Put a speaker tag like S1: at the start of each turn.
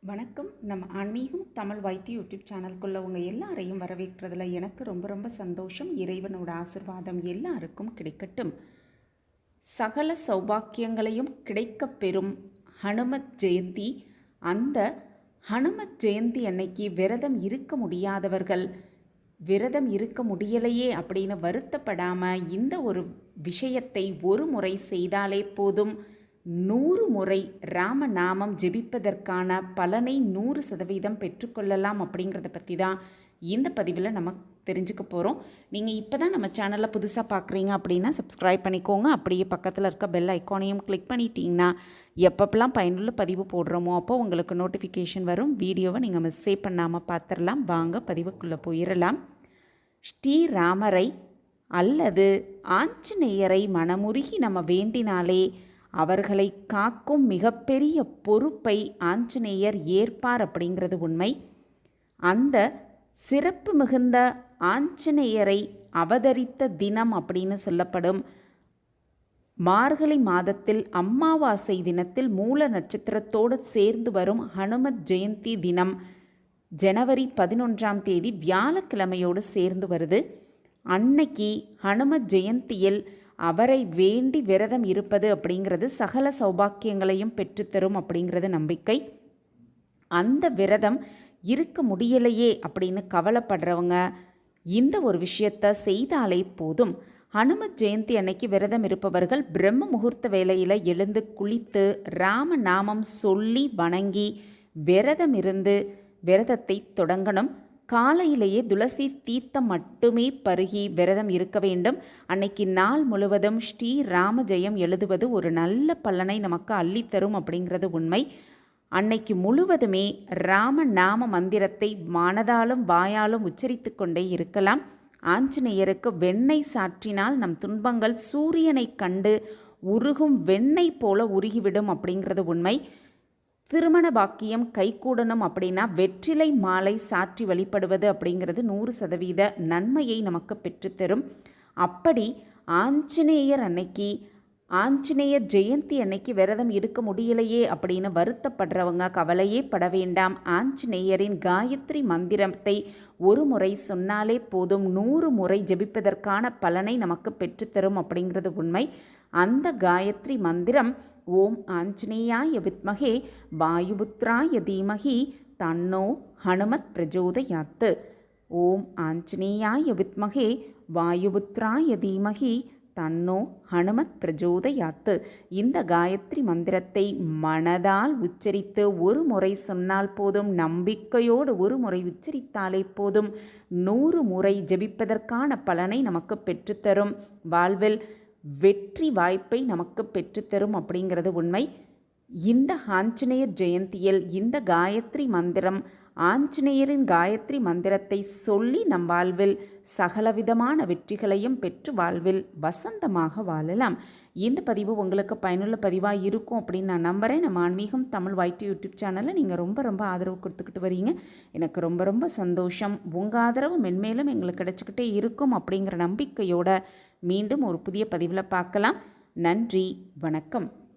S1: வணக்கம். நம்ம ஆன்மீகம் தமிழ் வைத்திய யூடியூப் சேனல்குள்ளே உங்கள் எல்லாரையும் வரவேற்கிறதுல எனக்கு ரொம்ப ரொம்ப சந்தோஷம். இறைவனோட ஆசிர்வாதம் எல்லாருக்கும் கிடைக்கட்டும். சகல சௌபாக்கியங்களையும் கிடைக்கப் பெறும் ஹனுமத் ஜெயந்தி. அந்த ஹனுமத் ஜெயந்தி அன்னைக்கு விரதம் இருக்க முடியாதவர்கள் விரதம் இருக்க முடியலையே அப்படின்னு வருத்தப்படாமல் இந்த ஒரு விஷயத்தை ஒரு முறை செய்தாலே போதும். நூறு முறை ராமநாமம் ஜெபிப்பதற்கான பலனை நூறு சதவீதம் பெற்றுக்கொள்ளலாம் அப்படிங்கிறத பற்றி தான் இந்த பதிவில் நம்ம தெரிஞ்சுக்க போகிறோம் நீங்கள் இப்போ தான் நம்ம சேனலை புதுசாக பார்க்குறீங்க அப்படின்னா சப்ஸ்கிரைப் பண்ணிக்கோங்க. அப்படியே பக்கத்தில் இருக்க பெல் ஐக்கானையும் கிளிக் பண்ணிட்டீங்கன்னா எப்பப்பெல்லாம் பயனுள்ள பதிவு போடுறோமோ அப்போ உங்களுக்கு நோட்டிஃபிகேஷன் வரும். வீடியோவை நீங்கள் மிஸ்ஸே பண்ணாமல் பார்த்துடலாம் வாங்க பதிவுக்குள்ளே போயிடலாம் ஸ்ரீராமரை அல்லது ஆஞ்சநேயரை மனமுருகி நம்ம வேண்டினாலே அவர்களை காக்கும் மிகப்பெரிய பொறுப்பை ஆஞ்சநேயர் ஏற்பார் அப்படிங்கிறது உண்மை. அந்த சிறப்பு மிகுந்த ஆஞ்சநேயரை அவதரித்த தினம் அப்படின்னு சொல்லப்படும். மார்கழி மாதத்தில் அம்மாவாசை தினத்தில் மூல நட்சத்திரத்தோடு சேர்ந்து வரும் ஹனுமத் ஜெயந்தி தினம். ஜனவரி பதினொன்றாம் தேதி வியாழக்கிழமையோடு சேர்ந்து வருது. அன்னைக்கு ஹனுமத் ஜெயந்தியில் அவரை வேண்டி விரதம் இருப்பது அப்படிங்கிறது சகல சௌபாக்கியங்களையும் பெற்றுத்தரும் அப்படிங்கிறது நம்பிக்கை. அந்த விரதம் இருக்க முடியலையே அப்படின்னு கவலைப்படுறவங்க இந்த ஒரு விஷயத்தை செய்தாலே போதும். ஹனும ஜெயந்தி அன்னைக்கு விரதம் இருப்பவர்கள் பிரம்ம முகூர்த்த வேளையில் எழுந்து குளித்து ராம நாமம் சொல்லி வணங்கி விரதம் இருந்து விரதத்தை தொடங்கணும். காலையிலேயே துளசி தீர்த்தம் மட்டுமே பருகி விரதம் இருக்க வேண்டும். அன்னைக்கு நாள் முழுவதும் ஸ்ரீ ராம ஜெயம் எழுதுவது ஒரு நல்ல பலனை நமக்கு அள்ளித்தரும் அப்படிங்கிறது உண்மை. அன்னைக்கு முழுவதுமே ராம நாம மந்திரத்தை மனதாலும் வாயாலும் உச்சரித்து கொண்டே இருக்கலாம். ஆஞ்சநேயருக்கு வெண்ணெய் சாற்றினால் நம் துன்பங்கள் சூரியனை கண்டு உருகும் வெண்ணெய் போல உருகிவிடும் அப்படிங்கிறது உண்மை. திருமண பாக்கியம் கைகூடணும் அப்படின்னா வெற்றிலை மாலை சாற்றி வழிபடுவது அப்படிங்கிறது நூறு சதவீத நன்மையை நமக்கு பெற்றுத்தரும். அப்படி ஆஞ்சநேயர் அன்னைக்கு ஆஞ்சநேயர் ஜெயந்தி அன்னைக்கு விரதம் இருக்க முடியலையே அப்படின்னு வருத்தப்படுறவங்க கவலையே பட வேண்டாம். ஆஞ்சநேயரின் காயத்ரி மந்திரத்தை ஒரு முறை சொன்னாலே போதும். நூறு முறை ஜெபிப்பதற்கான பலனை நமக்கு பெற்றுத்தரும் அப்படிங்கிறது உண்மை. அந்த காயத்ரி மந்திரம் ஓம் ஆஞ்சநேயாய வித்மகே வாயுபுத்ராய தீமகி தன்னோ ஹனுமத் பிரஜோதயாத்து. ஓம் ஆஞ்சநேயாய வித்மகே வாயுபுத்ராய தீமகி தன்னோ ஹனுமத் பிரஜோதயாத்து. இந்த காயத்ரி மந்திரத்தை மனதால் உச்சரித்து ஒரு முறை சொன்னால் போதும் நம்பிக்கையோடு ஒரு முறை உச்சரித்தாலே போதும். நூறு முறை ஜெபிப்பதற்கான பலனை நமக்கு பெற்றுத்தரும். வாழ்வில் வெற்றி வாய்ப்பை நமக்கு பெற்றுத்தரும் அப்படிங்கிறது உண்மை. இந்த ஆஞ்சநேயர் ஜெயந்தியில் இந்த காயத்ரி மந்திரம் ஆஞ்சநேயரின் காயத்ரி மந்திரத்தை சொல்லி நம் வாழ்வில் சகலவிதமான வெற்றிகளையும் பெற்று வாழ்வில் வசந்தமாக வாழலாம். இந்த பதிவு உங்களுக்கு பயனுள்ள பதிவாக இருக்கும் அப்படின்னு நான் நம்புகிறேன் நம்ம ஆன்மீகம் தமிழ் வைட்டி யூடியூப் சேனலில் நீங்கள் ரொம்ப ரொம்ப ஆதரவு கொடுத்துக்கிட்டு வரீங்க. எனக்கு ரொம்ப ரொம்ப சந்தோஷம். உங்கள் ஆதரவு மென்மேலும் எங்களுக்கு கிடச்சிக்கிட்டே இருக்கும் அப்படிங்கிற நம்பிக்கையோட மீண்டும் ஒரு புதிய பதிவில் பார்க்கலாம். நன்றி வணக்கம்.